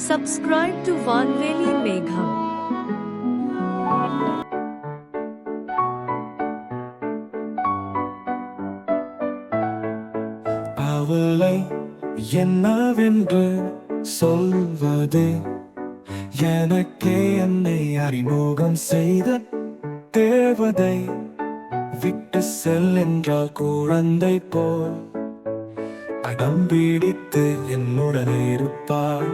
Subscribe to Vanveli Megham. அவளை என்னவென்று சொல்வது எனக்கே என்னை அறிமுகம் செய்த தேவதை விட்டு செல் என்றால் குழந்தை போல் அடம் பீடித்து என்னுடன் இருப்பாள்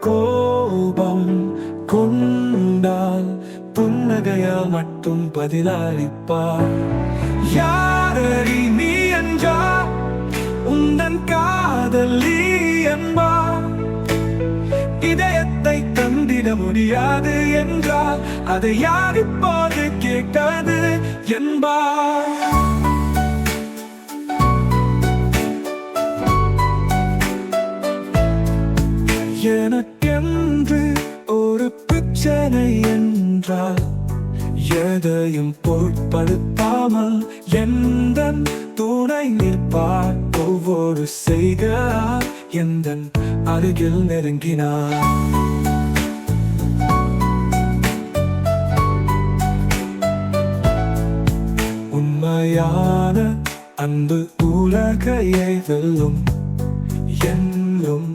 கோபம் கொண்டால் புன்னகையால் மட்டும் பதிலளிப்பாள் யாரடி நீ என்றா உந்தன் காதலி என்பா இதயத்தை தந்திட முடியாது என்றால் அதை யார் இப்போது கேட்காது பிரச்சனை என்றால் எதையும் பொருட்படுத்தாமல் எந்த துணை நிற்பார்? ஒவ்வொரு செய்கிறார். எந்த அருகில் நெருங்கினார்? உண்மையான அன்பு உலகையை வெல்லும் என்னும்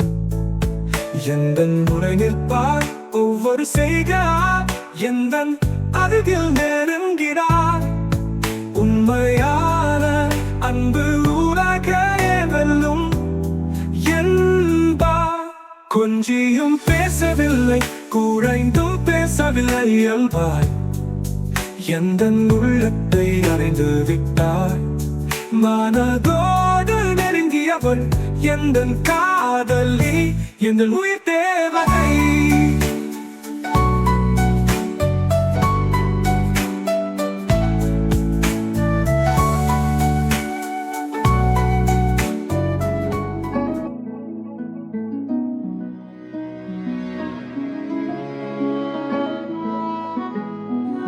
எந்த முறை நிற்பார்? ஒரு செய்கிறார் எந்த அருகில் நெருங்கிறார் உண்மையான அன்பு உலகையே வெல்லும். என்பா கொஞ்சியும் பேசவில்லை குறைந்தும் பேசவில்லை இயல்பாய். எந்த உள்ளத்தை அறிந்து விட்டாய். மனதோடு நெருங்கியவள் எந்த காதலி எந்த உயிர்